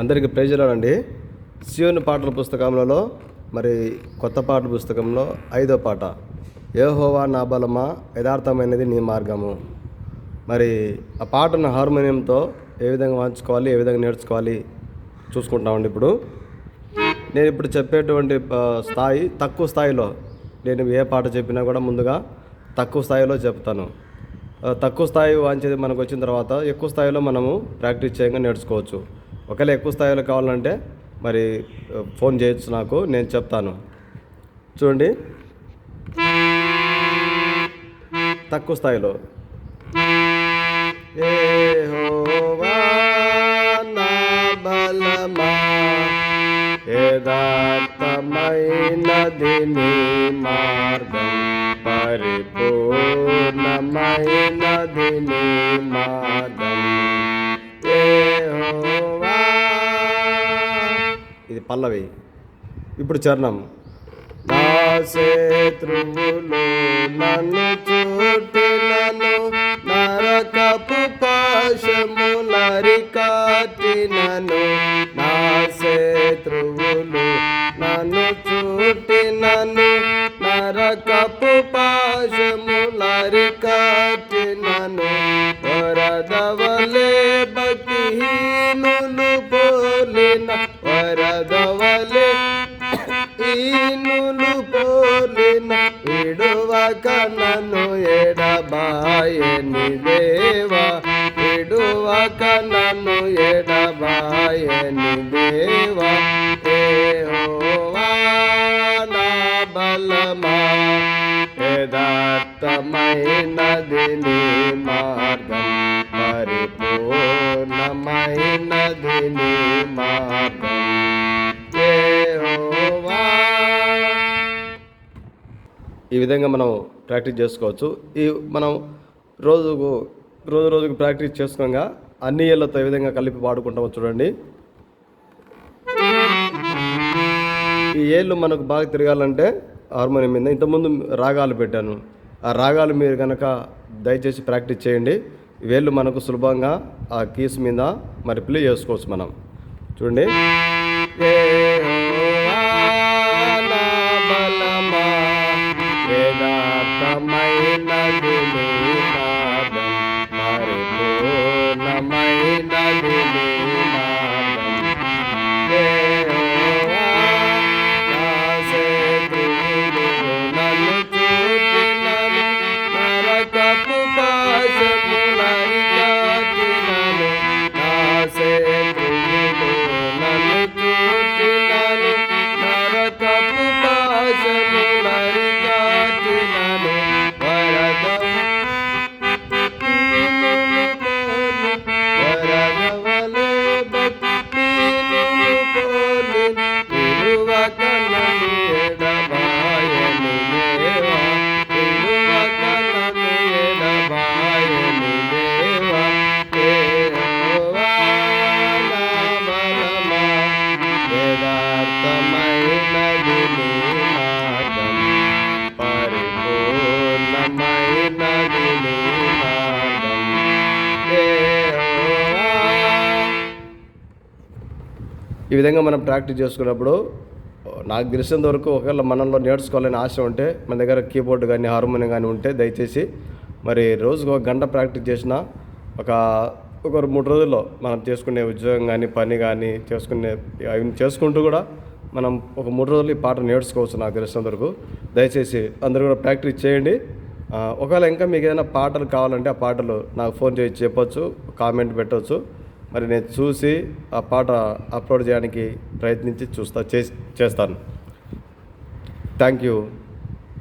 అందరికీ ప్రేజలాడండి శివుని పాటల పుస్తకంలో మరి కొత్త పాటల పుస్తకంలో ఐదో పాట ఏహోవా నా బలమా యథార్థమైనది నీ మార్గము. మరి ఆ పాటను హార్మోనియంతో ఏ విధంగా వాంచుకోవాలి ఏ విధంగా నేర్చుకోవాలి చూసుకుంటామండి ఇప్పుడు. నేను ఇప్పుడు చెప్పేటువంటి స్థాయి తక్కువ స్థాయిలో నేను ఏ పాట చెప్పినా కూడా ముందుగా తక్కువ స్థాయిలో చెప్తాను. తక్కువ స్థాయి వాంచేది మనకు వచ్చిన తర్వాత ఎక్కువ స్థాయిలో మనము ప్రాక్టీస్ చేయంగా నేర్చుకోవచ్చు. ఒకవేళ ఎక్కువ స్థాయిలో కావాలంటే మరి ఫోన్ చేయొచ్చు నాకు నేను చెప్తాను. చూడండి. తక్కువ స్థాయిలో. యెహోవా నా బలమా? యథార్థమైనది నీ మార్గం? పరిపూర్ణమైనది నీ మార్గం. ఇది పల్లవి. ఇప్పుడు చరణం. నా శత్రువులు నన్ను చుట్టినను నరకపు పాశములరికాటినను నా శత్రువులు నన్ను చూటినను నరకపు పాశములరికాటినను వరదవలే భక్తిహీనులు పోలిన విడువక నన్ను ఎడబాయని దేవా విడువక నన్ను ఎడబాయని దేవా నా బలమా? యథార్థమైనది నీ మా ఈ విధంగా మనం ప్రాక్టీస్ చేసుకోవచ్చు. ఈ మనం రోజుకు రోజు రోజుకు ప్రాక్టీస్ చేసుకోగా అన్ని ఏళ్ళతో ఈ విధంగా కలిపి పాడుకుంటాము చూడండి. ఈ ఏళ్ళు మనకు బాగా తిరగాలంటే హార్మోనియం మీద. ఇంతకుముందు రాగాలు పెట్టాను. ఆ రాగాలు మీరు కనుక దయచేసి ప్రాక్టీస్ చేయండి. వేళ్ళు మనకు సులభంగా ఆ కీస్ మీద మరి ప్లే చేసుకోవచ్చు మనం. చూడండి. యథార్థమైనది ఈ విధంగా మనం ప్రాక్టీస్ చేసుకున్నప్పుడు నాకు తెలిసినంత వరకు ఒకవేళ మనలో నేర్చుకోవాలని ఆశ ఉంటే మన దగ్గర కీబోర్డ్ కానీ హార్మోనియం కానీ ఉంటే దయచేసి మరి రోజుకు ఒక గంట ప్రాక్టీస్ చేసిన ఒక ఒక మూడు రోజుల్లో మనం చేసుకునే ఉద్యోగం కానీ పని కానీ చేసుకునే అవి చేసుకుంటూ కూడా మనం ఒక మూడు రోజులు ఈ పాట నేర్చుకోవచ్చు నాకు తెలిసినంత వరకు. దయచేసి అందరూ కూడా ప్రాక్టీస్ చేయండి. ఒకవేళ ఇంకా మీకు ఏదైనా పాటలు కావాలంటే ఆ పాటలు నాకు ఫోన్ చేసి చెప్పొచ్చు కామెంట్ పెట్టవచ్చు మరి నేను చూసి ఆ పాట అప్లోడ్ చేయడానికి ప్రయత్నించి చూస్తా చేస్తాను. Thank you.